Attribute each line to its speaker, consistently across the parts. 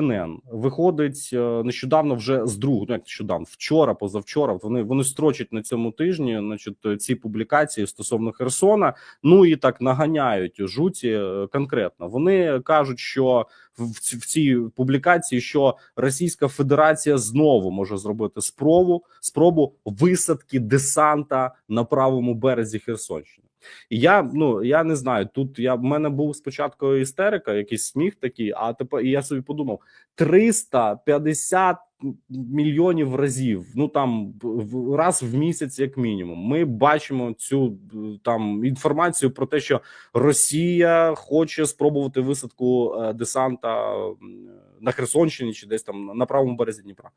Speaker 1: CNN виходить е, нещодавно вже з другого, ну як нещодавно, вчора, позавчора. Вони вони строчать на цьому тижні, значить, ці публікації стосовно Херсона. Ну і так наганяють жуті е, конкретно. Вони кажуть, що в цій публікації, що Російська Федерація знову може зробити спробу спробу висадки десанта на правому березі Херсонщини. І я ну я не знаю. Тут я в мене був спочатку істерика, якийсь сміх такий. А тепер і я собі подумав: 350 мільйонів разів. Ну там раз в місяць, як мінімум. Ми бачимо цю е, там інформацію про те, що Росія хоче спробувати висадку е, десанта на Херсонщині чи десь там на правому березі Дніпра.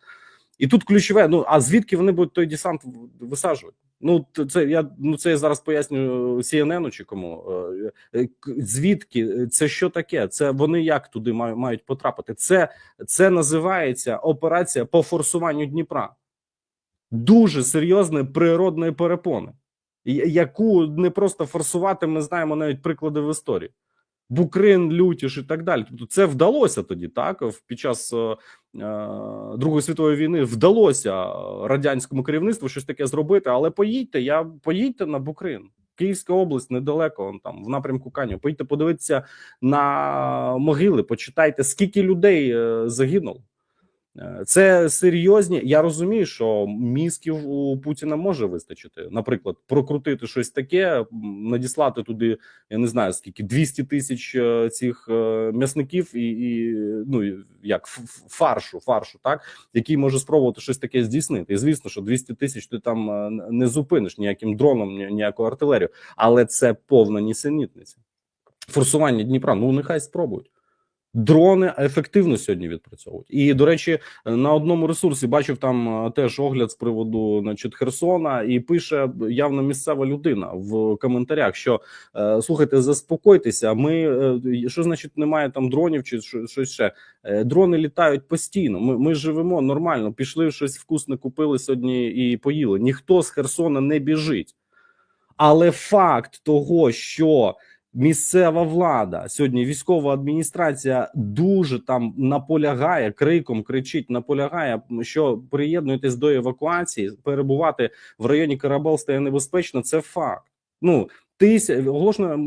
Speaker 1: І тут ключове: ну а звідки вони будуть той десант висаджувати? Ну це я ну це я зараз поясню CNN чи кому. Е, е, Звідки це що таке? Це вони як туди мають потрапити? Це, це називається операція по форсуванню Дніпра. Дуже серйозне природної перепони, яку не просто форсувати. Ми знаємо навіть приклади в історії. Букрин, Лютіш і так далі. Тобто це вдалося тоді, так під час е, е, Другої світової війни вдалося е, радянському керівництву щось таке зробити. Але поїдьте, я поїдьте на Букрин. Київська область недалеко, там в напрямку Каню. Поїдьте подивитися на могили, почитайте, скільки людей е, загинуло. Е, Це серйозні. Я розумію, що мізків у Путіна може вистачити. Наприклад, прокрутити щось таке, надіслати туди, я не знаю скільки 200 тисяч е, цих е, м'ясників і, і ну як фаршу, фаршу, так який може спробувати щось таке здійснити. І звісно, що 200 тисяч ти там не зупиниш ніяким дроном, ні- ніяку артилерію, але це повна нісенітниця. Форсування Дніпра. Ну нехай спробують. Дрони ефективно сьогодні відпрацьовують. І до речі, на одному ресурсі бачив там е, теж огляд з приводу значить, Херсона, і пише явно місцева людина в коментарях, що е, слухайте, заспокойтеся. Ми е, що значить немає там дронів чи щось ще. Дрони літають постійно. Ми, ми живемо нормально. Пішли щось вкусне, купили сьогодні і поїли. Ніхто з Херсона не біжить. Але факт того, що місцева влада сьогодні військова адміністрація дуже там наполягає, криком кричить, наполягає, що приєднуйтесь до евакуації, перебувати в районі Карабал стає небезпечно. Це факт. Ну тисяч оголошено.